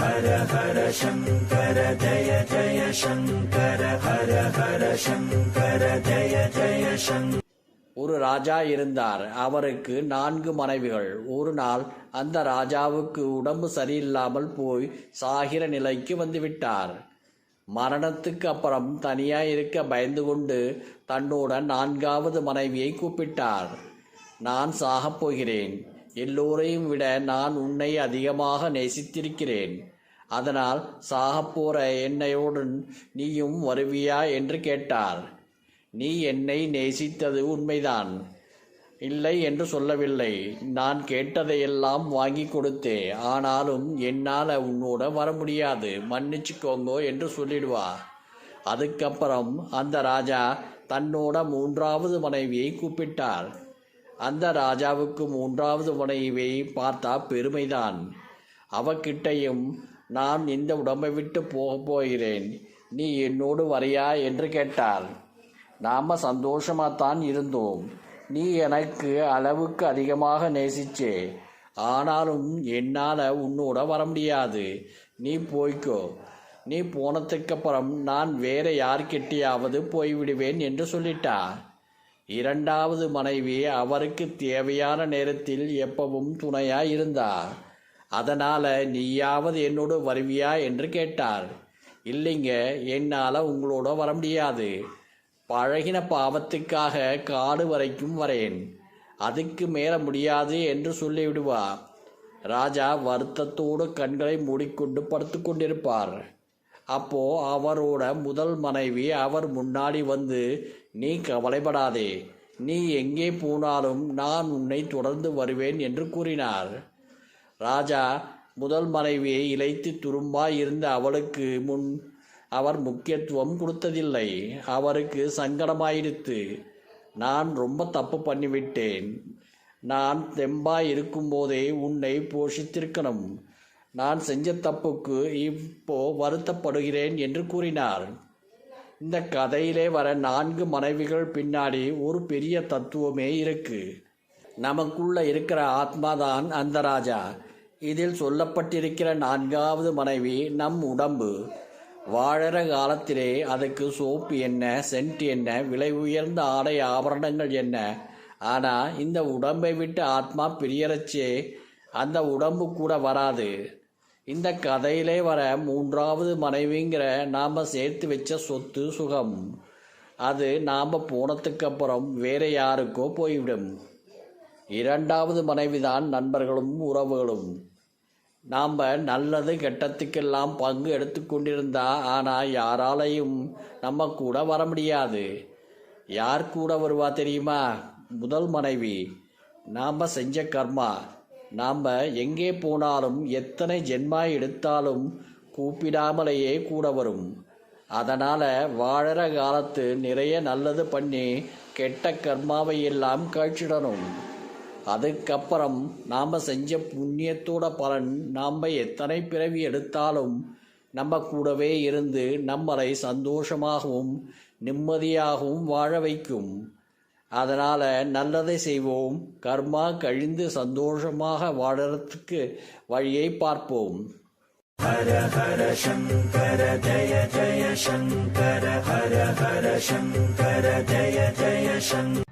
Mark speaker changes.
Speaker 1: ஹர ஹர சங்கர ஜய ஜய சங்கர ஹர ஹர சங்கர ஜய ஜய சங்கர
Speaker 2: ஒரு ராஜா இருந்தார். அவருக்கு நான்கு மனைவிகள். ஒரு நாள் அந்த ராஜாவுக்கு உடம்பு சரியில்லாமல் போய் சாகிற நிலைக்கு வந்துவிட்டார். மரணத்துக்கு அப்புறம் தனியா இருக்க பயந்து கொண்டு தன்னோட நான்காவது மனைவியை கூப்பிட்டார். நான் சாகப் போகிறேன். எல்லோரையும் விட நான் உன்னை அதிகமாக நேசித்திருக்கிறேன். அதனால் சாகப் போற என்னையுடன் நீயும் வருவியா என்று கேட்டார். நீ என்னை நேசித்தது உண்மைதான். இல்லை என்று சொல்லவில்லை. நான் கேட்டதையெல்லாம் வாங்கி கொடுத்தே. ஆனாலும் என்னால் உன்னோட வர முடியாது. மன்னிச்சுக்கோங்கோ என்று சொல்லிடுவா. அதுக்கப்புறம் அந்த ராஜா தன்னோட மூன்றாவது மனைவியை கூப்பிட்டார். அந்த ராஜாவுக்கு மூன்றாவது மனைவியை பார்த்தா பெருமைதான். அவகிட்டையும் நான் இந்த உடம்பை விட்டு போக போகிறேன். நீ என்னோடு வரையா? என்று கேட்டார். நாம் சந்தோஷமாகத்தான் இருந்தோம். நீ எனக்கு அளவுக்கு அதிகமாக நேசிச்சே. ஆனாலும் என்னால் உன்னோட வர முடியாது. நீ போய்க்கோ. நீ போனதுக்கப்புறம் நான் வேற யார்கிட்டயாவது போய்விடுவேன் என்று சொல்லிட்டா இரண்டாவது மனைவி அவருக்கு தேவையான நேரத்தில் எப்பவும் துணையா இருந்தா அதனால நீயாவது என்னோடு வருவியா என்று கேட்டார். இல்லைங்க என்னால் உங்களோட வர முடியாது. பழகின பாவத்துக்காக காடு வரைக்கும் வரேன். அதுக்கு மேல முடியாது என்று சொல்லிவிடுவா ராஜா வருத்தத்தோடு கண்களை மூடிக்கொண்டு படுத்து கொண்டிருப்பார் அப்போ அவரோட முதல் மனைவி அவர் முன்னாடி வந்து நீ கவலைப்படாதே. நீ எங்கே போனாலும் நான் உன்னை தொடர்ந்து வருவேன் என்று கூறினார். ராஜா முதல் மனைவியை இழைத்து துரும்பாய் இருந்த அவளுக்கு முன் அவர் முக்கியத்துவம் கொடுத்ததில்லை. அவருக்கு சங்கடமாயிடுத்து நான் ரொம்ப தப்பு பண்ணிவிட்டேன். நான் தெம்பாய் இருக்கும்போதே உன்னை போஷித்திருக்கணும். நான் செஞ்ச தப்புக்கு இப்போ வருத்தப்படுகிறேன் என்று கூறினார். இந்த கதையிலே வர நான்கு மனைவிகள் பின்னாடி ஒரு பெரிய தத்துவமே இருக்கு. நமக்குள்ள இருக்கிற ஆத்மாதான் அந்த ராஜா. இதில் சொல்லப்பட்டிருக்கிற நான்காவது மனைவி நம் உடம்பு. வாழற காலத்திலே அதுக்கு சோப்பு என்ன சென்ட் என்ன விலை உயர்ந்த ஆடை ஆபரணங்கள் என்ன. ஆனால் இந்த உடம்பை விட்டு ஆத்மா பிரியறச்சே அந்த உடம்பு கூட வராது. இந்த கதையிலே வர மூன்றாவது மனைவிங்கிற நாம் சேர்த்து வச்ச சொத்து சுகம். அது நாம் போனதுக்கு அப்புறம் வேற யாருக்கோ போய்விடும். இரண்டாவது மனைவிதான் நண்பர்களும் உறவுகளும். நாம் நல்லது கெட்டத்துக்கெல்லாம் பங்கு எடுத்துக்கொண்டிருந்தா ஆனால் யாராலையும் நம்ம கூட வர முடியாது. யார் கூட வருவா தெரியுமா? முதல் மனைவி. நாம் செஞ்ச கர்மா. நாம் எங்கே போனாலும் எத்தனை ஜென்மா எடுத்தாலும் கூப்பிடாமலேயே கூட வரும். அதனால் வாழற காலத்து நிறைய நல்லது பண்ணி கெட்ட கர்மாவை எல்லாம் கழிச்சிடணும். அதுக்கப்புறம் நாம் செஞ்ச புண்ணியத்தோட பலன் நாம் எத்தனை பிறவி எடுத்தாலும் நம்ம கூடவே இருந்து நம்மளை சந்தோஷமாகவும் நிம்மதியாகவும் வாழ வைக்கும். அதனால் நல்லதை செய்வோம் கர்மா கழிந்து சந்தோஷமாக வாழறதுக்கு வழியை பார்ப்போம்.
Speaker 1: ஹர ஹர சங்கர ஜய ஜய சங்கர ஹர ஹர சங்கர ஜய ஜய சங்கர.